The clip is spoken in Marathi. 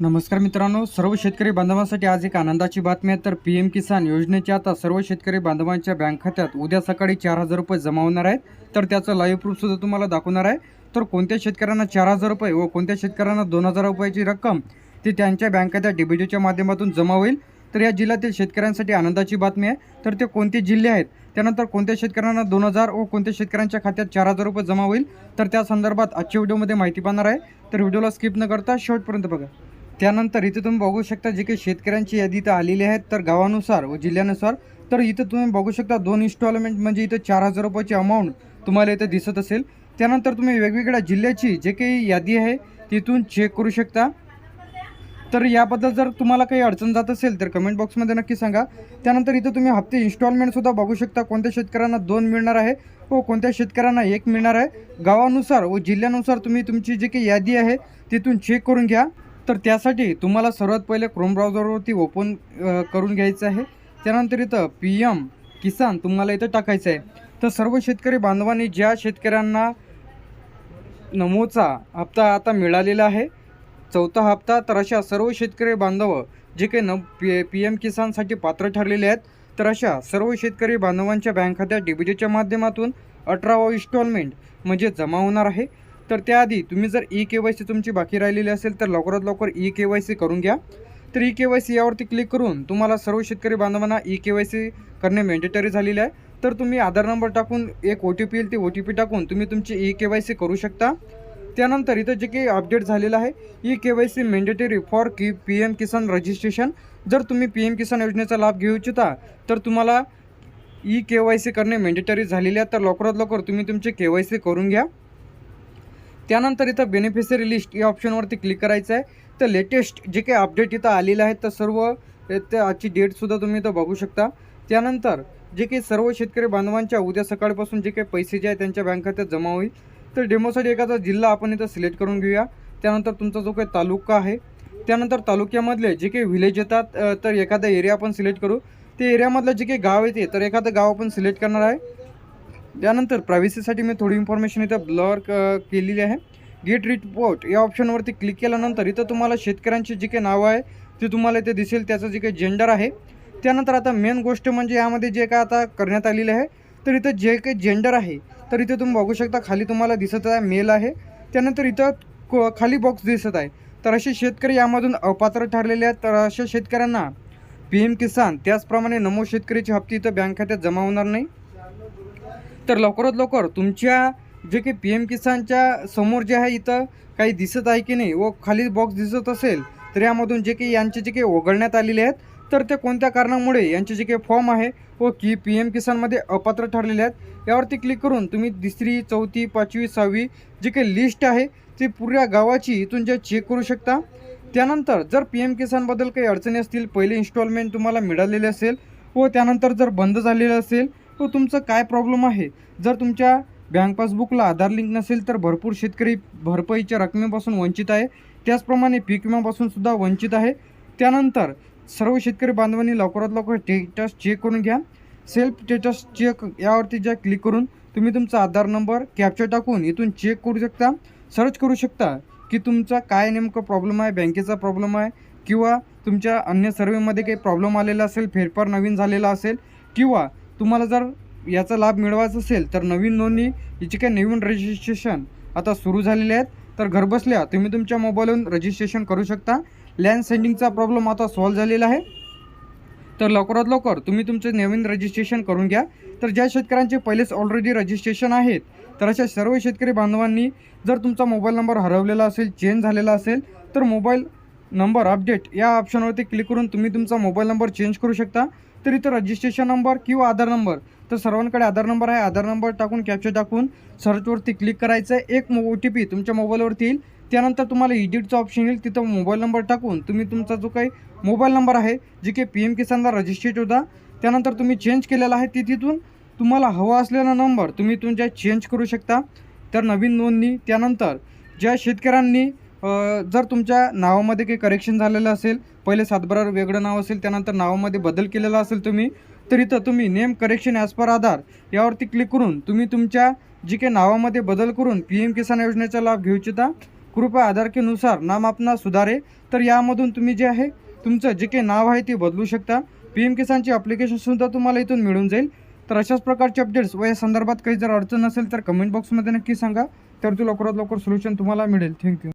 नमस्कार मित्रांनो सर्व शेतकरी बांधवांसाठी आज एक आनंदाची बातमी आहे. तर पी एम किसान योजनेचे आता सर्व शेतकरी बांधवांच्या बँक खात्यात उद्या सकाळी चार हजार रुपये जमा होणार आहेत. तर त्याचं लाईव्ह प्रूफसुद्धा तुम्हाला दाखवणार आहे. तर कोणत्या शेतकऱ्यांना चार हजार रुपये व कोणत्या शेतकऱ्यांना दोन हजार रुपयाची रक्कम ती त्यांच्या बँक खात्यात डेबिटच्या माध्यमातून जमा होईल? तर या जिल्ह्यातील शेतकऱ्यांसाठी आनंदाची बातमी आहे. तर ते कोणते जिल्हे आहेत? त्यानंतर कोणत्या शेतकऱ्यांना दोन हजार व कोणत्या शेतकऱ्यांच्या खात्यात चार हजार रुपये जमा होईल? तर त्या संदर्भात आजच्या व्हिडिओमध्ये माहिती पाहणार आहे. तर व्हिडिओला स्किप न करता शेवटपर्यंत बघा. त्यानंतर इथे तुम्ही बघू शकता जे काही शेतकऱ्यांची यादी इथं आलेली आहेत. तर गावानुसार व जिल्ह्यानुसार तर इथं तुम्ही बघू शकता दोन इन्स्टॉलमेंट म्हणजे इथं चार हजार रुपयाची अमाऊंट तुम्हाला इथं दिसत असेल. त्यानंतर तुम्ही वेगवेगळ्या जिल्ह्याची जे काही यादी आहे तिथून चेक करू शकता. तर याबद्दल जर तुम्हाला काही अडचण जात असेल तर कमेंट बॉक्समध्ये नक्की सांगा. त्यानंतर इथं तुम्ही हप्ते इन्स्टॉलमेंटसुद्धा बघू शकता. कोणत्या शेतकऱ्यांना दोन मिळणार आहे व कोणत्या शेतकऱ्यांना एक मिळणार आहे. गावानुसार व जिल्ह्यानुसार तुम्ही तुमची जी काही यादी आहे तिथून चेक करून घ्या. तर त्यासाठी तुम्हाला सर्वात पहिले क्रोम ब्राउझरवरती ओपन करून घ्यायचं आहे. त्यानंतर इथं पी एम किसान तुम्हाला इथं टाकायचं आहे. तर सर्व शेतकरी बांधवांनी ज्या शेतकऱ्यांना नमोचा हप्ता आता मिळालेला आहे चौथा हप्ता तर अशा सर्व शेतकरी बांधव जे काही न पी पी एम किसानसाठी पात्र ठरलेले आहेत तर अशा सर्व शेतकरी बांधवांच्या बँक खात्यात डीबीटीच्या माध्यमातून अठरावा इन्स्टॉलमेंट म्हणजे जमा होणार आहे. तर त्याआधी तुम्ही जर ई के वाय सी तुमची बाकी राहिलेली असेल तर लवकरात लवकर ई के वाय सी करून घ्या. तर ई के वाय सी यावरती क्लिक करून तुम्हाला सर्व शेतकरी बांधवांना ई के वाय सी करणे मॅन्डेटरी झालेले आहे. तर तुम्ही आधार नंबर टाकून एक ओ टी पी येईल ते ओ टी पी टाकून तुम्ही तुमची ई के वाय सी करू शकता. त्यानंतर इथं जे काही अपडेट झालेलं आहे E K Y C mandatory for की पी एम किसान रजिस्ट्रेशन जर तुम्ही पी एम किसान योजनेचा लाभ घेऊ इच्छिता तर तुम्हाला ई के वाय सी करणे मॅन्डेटरी झालेली आहे. तर लवकरात लवकर तुम्ही तुमची के वाय सी करून घ्या. त्यानंतर इथं बेनिफिशरी लिस्ट या ऑप्शनवरती क्लिक करायचं आहे तर लेटेस्ट जे काही अपडेट इथं आलेलं आहे तर सर्व ते आजची डेटसुद्धा तुम्ही इथं बघू शकता. त्यानंतर जे काही सर्व शेतकरी बांधवांच्या उद्या सकाळपासून जे काही पैसे जे आहे त्यांच्या बँक खात्यात जमा होईल. तर डेमोसाठी एखादा जिल्हा आपण इथं सिलेक्ट करून घेऊया. त्यानंतर तुमचा जो काही तालुका आहे त्यानंतर तालुक्यामधले जे काही व्हिलेज येतात तर एखादा एरिया आपण सिलेक्ट करू. ते एरियामधलं जे काही गाव येते तर एखादं गाव आपण सिलेक्ट करणार आहे. त्यानंतर प्रायव्हसीसाठी मी थोडी इन्फॉर्मेशन इथं ब्लर केलेली आहे. गेट रिपोर्ट या ऑप्शनवरती क्लिक केल्यानंतर इथं तुम्हाला शेतकऱ्यांची जी काही नावं आहे ते तुम्हाला इथे दिसेल. त्याचं जे काही जेंडर आहे त्यानंतर आता मेन गोष्ट म्हणजे यामध्ये जे काय आता करण्यात आलेलं आहे तर इथं जे काही जेंडर आहे तर इथे तुम्ही बघू शकता खाली तुम्हाला दिसत आहे मेल आहे. त्यानंतर इथं को खाली बॉक्स दिसत आहे. तर असे शेतकरी यामधून अपात्र ठरलेले आहेत. तर अशा शेतकऱ्यांना पी एम किसान त्याचप्रमाणे नमो शेतकरीचे हप्ते इथं बँक खात्यात जमा होणार नाही. तर लवकरात लवकर तुमच्या जे काही पी एम किसानच्या समोर जे आहे इथं काही दिसत आहे की नाही व खाली बॉक्स दिसत असेल तर यामधून जे काही यांचे जे काही वगळण्यात आलेले आहेत तर ते कोणत्या कारणामुळे यांचे जे काही फॉर्म आहे व की पी एम किसानमध्ये अपात्र ठरलेले आहेत यावरती क्लिक करून तुम्ही तिसरी चौथी पाचवी सहावी जी काही लिस्ट आहे ती पुऱ्या गावाची इथून जे चेक करू शकता. त्यानंतर जर पी एम किसानबद्दल काही अडचणी असतील पहिले इन्स्टॉलमेंट तुम्हाला मिळालेले असेल व त्यानंतर जर बंद झालेलं असेल तो तुमचं काय प्रॉब्लेम आहे? जर तुमच्या बँक पासबुकला आधार लिंक नसेल तर भरपूर शेतकरी भरपाईच्या रकमेपासून वंचित आहे. त्याचप्रमाणे पीक विम्यापासून सुद्धा वंचित आहे. त्यानंतर सर्व शेतकरी बांधवांनी लवकरात लवकर स्टेटस चेक करून घ्या. सेल्फ स्टेटस चेक यावरती ज्या क्लिक करून तुम्ही तुमचा आधार नंबर कॅप्चर टाकून इथून चेक करू शकता. सर्च करू शकता की तुमचा काय नेमकं प्रॉब्लेम आहे बँकेचा प्रॉब्लेम आहे किंवा तुमच्या अन्य सर्वेमध्ये काही प्रॉब्लेम आलेला असेल फेरफार नवीन झालेला असेल किंवा तुम्हाला जर याचा लाभ मिळवायचा असेल तर नवीन नोंदणी याची काही नवीन रजिस्ट्रेशन आता सुरू झालेले आहेत. तर घरबसल्या तुम्ही तुमच्या मोबाईलवरून रजिस्ट्रेशन करू शकता. लँड सेंडिंगचा प्रॉब्लेम आता सॉल्व्ह झालेला आहे. तर लवकरात लवकर तुम्ही तुमचे नवीन रजिस्ट्रेशन करून घ्या. तर ज्या शेतकऱ्यांचे पहिलेच ऑलरेडी रजिस्ट्रेशन आहेत तर अशा सर्व शेतकरी बांधवांनी जर तुमचा मोबाईल नंबर हरवलेला असेल चेंज झालेला असेल तर मोबाईल नंबर अपडेट या ऑप्शनवरती क्लिक करून तुम्ही तुमचा मोबाईल नंबर चेंज करू शकता. तर इथं रजिस्ट्रेशन नंबर किंवा आधार नंबर तर सर्वांकडे आधार नंबर आहे. आधार नंबर टाकून कॅप्चर टाकून सर्चवरती क्लिक करायचं. आहे एक ओ टी पी तुमच्या मोबाईलवरती येईल. त्यानंतर तुम्हाला इडिटचं ऑप्शन येईल. तिथं मोबाईल नंबर टाकून तुम्ही तुमचा जो काही मोबाईल नंबर आहे जे काही पी एम किसानला रजिस्ट्रेट होता त्यानंतर तुम्ही चेंज केलेला आहे ती तिथून तुम्हाला हवा असलेला नंबर तुम्ही तुमच्या चेंज करू शकता. तर नवीन नोंदणी त्यानंतर ज्या शेतकऱ्यांनी जर तुमच्या नावामध्ये काही करेक्शन झालेलं असेल पहिले सातबारावर वेगळं नाव असेल त्यानंतर नावामध्ये बदल केलेला असेल तुम्ही तर इथं तुम्ही name correction as per Aadhaar यावरती क्लिक करून तुम्ही तुमच्या जी काही नावामध्ये बदल करून पी एम किसान योजनेचा लाभ घेऊ इच्छिता कृपया आधार के नाम आपणा सुधारे तर यामधून तुम्ही जे आहे तुमचं जे काही नाव आहे ते बदलू शकता. पी एम किसानची अप्लिकेशनसुद्धा तुम्हाला इथून मिळून जाईल. तर अशाच प्रकारचे अपडेट्स व या संदर्भात काही जर अडचण असेल तर कमेंट बॉक्समध्ये नक्की सांगा. तर तू लवकरात लवकर सोल्युशन तुम्हाला मिळेल. थँक्यू